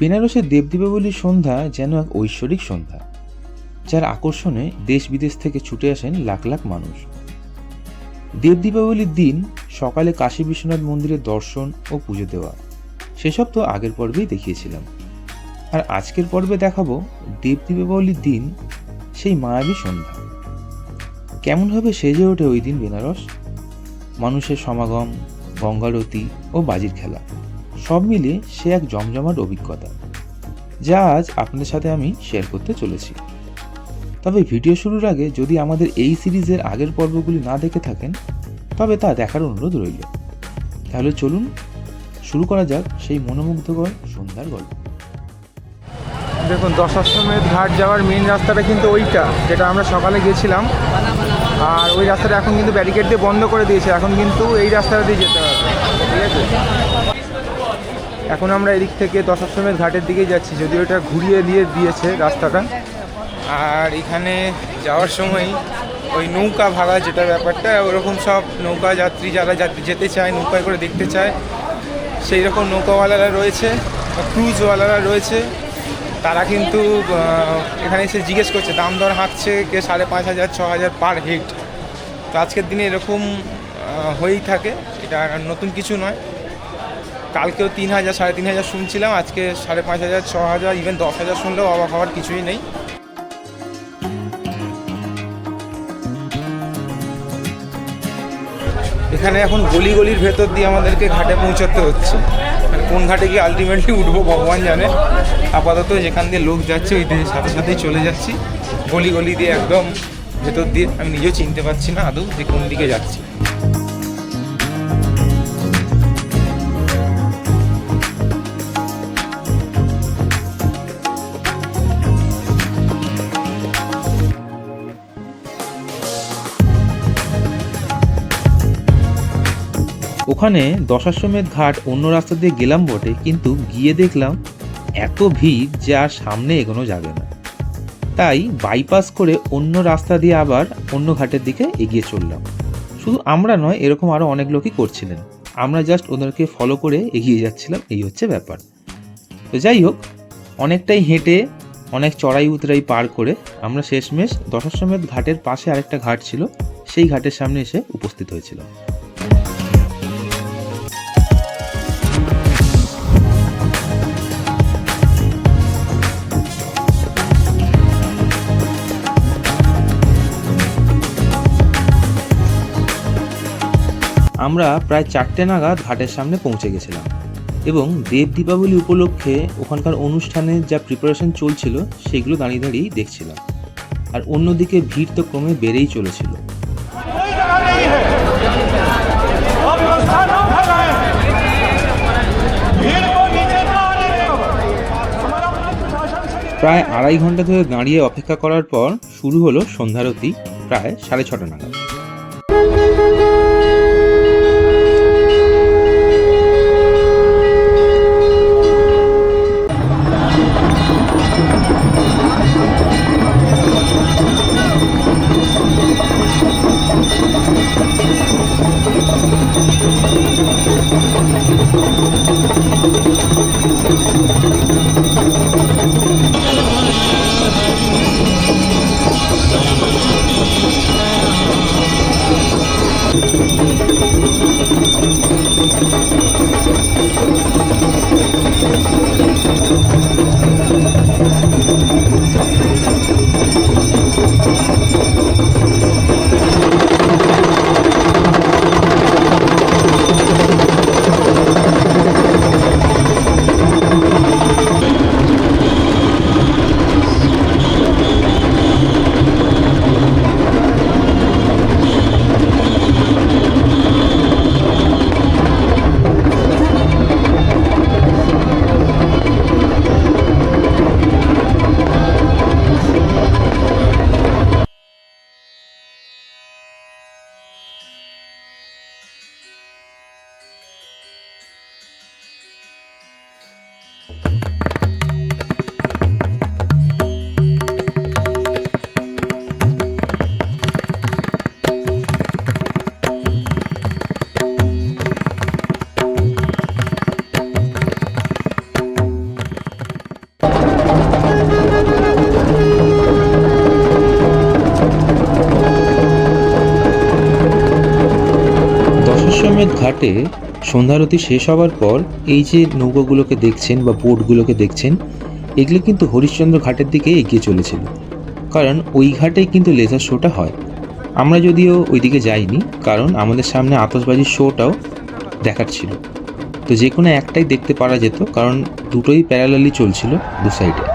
বেনারসের দেবদীপাবলির সন্ধ্যা যেন এক ঐশ্বরিক সন্ধ্যা, যার আকর্ষণে দেশ বিদেশ থেকে ছুটে আসেন লাখ লাখ মানুষ। দেব দীপাবলির দিন সকালে কাশী বিশ্বনাথ মন্দিরে দর্শন ও পুজো দেওয়া, সেসব তো আগের পর্বেই দেখিয়েছিলাম। আর আজকের পর্বে দেখাবো দেব দীপাবলির দিন, সেই মায়াবী সন্ধ্যা। কেমনভাবে সেজে ওঠে ওই দিন বেনারস? মানুষের সমাগম, গঙ্গারতি ও বাজির খেলা। সব মিলিয়ে সে এক জমজমাট অভিজ্ঞতা, যা আজ আপনাদের সাথে আমি শেয়ার করতে চলেছি। তবে ভিডিও শুরুর আগে যদি আমাদের এই সিরিজের আগের পর্বগুলি না দেখে থাকেন, তবে তা দেখার অনুরোধ রইল। তাহলে চলুন, শুরু করা যাক সেই মনোমুগ্ধকর সন্ধ্যার গল্প। দেখুন দশাশ্রমের ঘাট যাওয়ার মেন রাস্তাটা কিন্তু ওইটা, যেটা আমরা সকালে গেছিলাম। আর ওই রাস্তাটা এখন কিন্তু ব্যারিকেড দিয়ে বন্ধ করে দিয়েছে। এখন কিন্তু এই রাস্তাটা দিয়ে যেতে হবে। ঠিক আছে? এখন আমরা এদিক থেকে দশাশ্রমের ঘাটের দিকেই যাচ্ছি, যদিও এটা ঘুরিয়ে দিয়ে দিয়েছে রাস্তাটা। আর এখানে যাওয়ার সময় ওই নৌকা ভাড়া যেটা ব্যাপারটা, ওরকম সব নৌকা যাত্রী, যারা যাত্রী যেতে চায়, নৌকায় করে দেখতে চায় সেই রকম নৌকাওয়ালারা রয়েছে ক্রুজওয়ালারা রয়েছে। তারা কিন্তু এখানে এসে জিজ্ঞেস করছে, দাম দর হাঁকছে কে সাড়ে পাঁচ হাজার, ছ হাজার পার হেড? তো আজকের দিনে এরকম হয়েই থাকে, এটা নতুন কিছু নয়। কালকেও তিন হাজার, সাড়ে তিন হাজার শুনছিলাম, আজকে সাড়ে পাঁচ হাজার, ছ হাজার ইভেন দশ হাজার শুনলেও অবাক হওয়ার কিছুই নেই। এখানে এখন গলি গলির ভেতর দিয়ে আমাদেরকে ঘাটে পৌঁছাতে হচ্ছে। মানে কোন ঘাটে গিয়ে আলটিমেটলি উঠবো ভগবান জানে। আপাতত যেখান দিয়ে লোক যাচ্ছে, ওই দিকে সাথে সাথেই চলে যাচ্ছি। গলি গলি দিয়ে একদম ভেতর দিয়ে, আমি নিজেও চিনতে পারছি না আদৌ যে কোন দিকে যাচ্ছি। ওখানে দশাশ্বমেধ ঘাট অন্য রাস্তা দিয়ে গেলাম বটে, কিন্তু গিয়ে দেখলাম এত ভিড় যে আর সামনে এগোনো যাবে না। তাই বাইপাস করে অন্য রাস্তা দিয়ে আবার অন্য ঘাটের দিকে এগিয়ে চললাম। শুধু আমরা নয়, এরকম আরও অনেক লোকই করছিলেন। আমরা জাস্ট ওদেরকে ফলো করে এগিয়ে যাচ্ছিলাম, এই হচ্ছে ব্যাপার। তো যাই হোক, অনেকটাই হেঁটে, অনেক চড়াই উতরাই পার করে আমরা শেষমেশ দশাশ্বমেধ ঘাটের পাশে আরেকটা ঘাট ছিল, সেই ঘাটের সামনে এসে উপস্থিত হয়েছিলাম। আমরা প্রায় চারটে নাগাদ ঘাটের সামনে পৌঁছে গেছিলাম। এবং দেব দীপাবলি উপলক্ষে ওখানকার অনুষ্ঠানে যা প্রিপারেশন চলছিল, সেগুলো দাঁড়িয়ে দাঁড়িয়েই দেখছিলাম। আর অন্যদিকে ভিড় তো ক্রমে বেড়েই চলেছিল। প্রায় আড়াই ঘণ্টা ধরে দাঁড়িয়ে অপেক্ষা করার পর শুরু হলো সন্ধ্যারতি, প্রায় সাড়ে ছটা নাগাদ। Thank you. ঘাটে সন্ধ্যারতি শেষ হওয়ার পর এই যে নৌকাগুলোকে দেখছেন বা বোটগুলোকে দেখছেন, এগুলো কিন্তু হরিশ্চন্দ্র ঘাটের দিকে এগিয়ে চলেছিল। কারণ ওই ঘাটেই কিন্তু লেজার শোটা হয়। আমরা যদিও ওইদিকে যাইনি, কারণ আমাদের সামনে আতশবাজির শোটাও দেখার ছিল। তো যে কোনো একটাই দেখতে পারা যেত, কারণ দুটোই প্যারালালি চলছিল দু সাইডে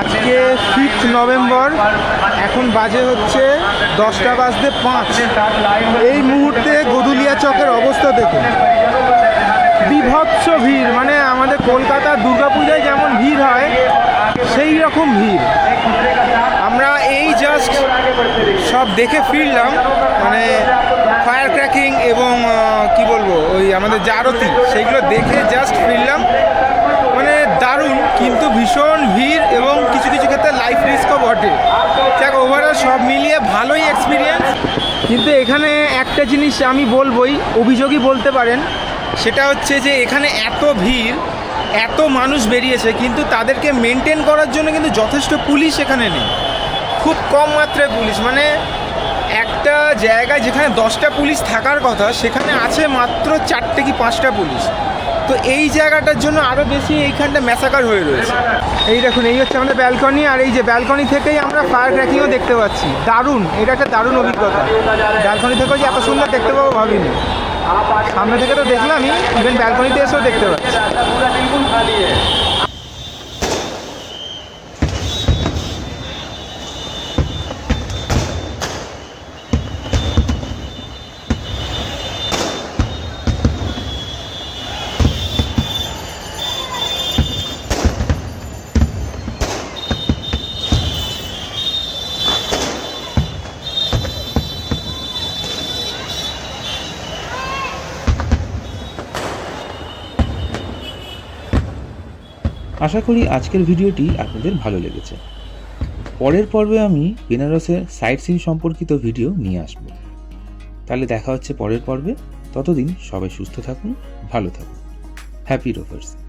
আজকে ফিফথ নভেম্বর এখন বাজে হচ্ছে দশটা বাজতে পাঁচ। এই মুহূর্তে গদুলিয়া চকের অবস্থা দেখুন। বিভৎস ভিড় মানে আমাদের কলকাতা দুর্গাপূজায় যেমন ভিড় হয়, সেই রকম ভিড়। আমরা এই জাস্ট সব দেখে ফিরলাম মানে ফায়ার ক্র্যাকিং এবং কি বলব, ওই আমাদের জারতি সেইগুলো দেখে জাস্ট ফিরলাম মানে দারুণ কিন্তু ভীষণ ভিড় এবং কিছু কিছু ক্ষেত্রে লাইফ রিস্কও বটে। যাক ওভারঅল সব মিলিয়ে ভালোই এক্সপিরিয়েন্স কিন্তু এখানে একটা জিনিস আমি বলবই, অভিযোগই বলতে পারেন, সেটা হচ্ছে যে এখানে এত ভিড়, এত মানুষ বেরিয়েছে, কিন্তু তাদেরকে মেনটেন করার জন্য কিন্তু যথেষ্ট পুলিশ এখানে নেই। খুব কম মাত্রায় পুলিশ মানে একটা জায়গায় যেখানে দশটা পুলিশ থাকার কথা, সেখানে আছে মাত্র চারটে কি পাঁচটা পুলিশ। তো এই জায়গাটার জন্য আরও বেশি এইখানটা ম্যাসাকার হয়ে রয়েছে। এই দেখুন, এই হচ্ছে আমাদের ব্যালকনি আর এই যে ব্যালকনি থেকেই আমরা ফায়ার ট্র্যাকিংও দেখতে পাচ্ছি। দারুণ, এটা একটা দারুণ অভিজ্ঞতা। ব্যালকনি থেকেও যে এত সুন্দর দেখতে পাবো ভাবিনি। সামনে থেকে তো দেখলামই ইভেন ব্যালকনিতে এসেও দেখতে পাচ্ছি। আশা করি আজকের ভিডিওটি আপনাদের ভালো লেগেছে। পরের পর্বে আমি বেনারসের সাইট সিন সম্পর্কিত ভিডিও নিয়ে আসব। তাহলে দেখা হচ্ছে পরের পর্বে। ততদিন সবাই সুস্থ থাকুন, ভালো থাকুন। Happy Rovers.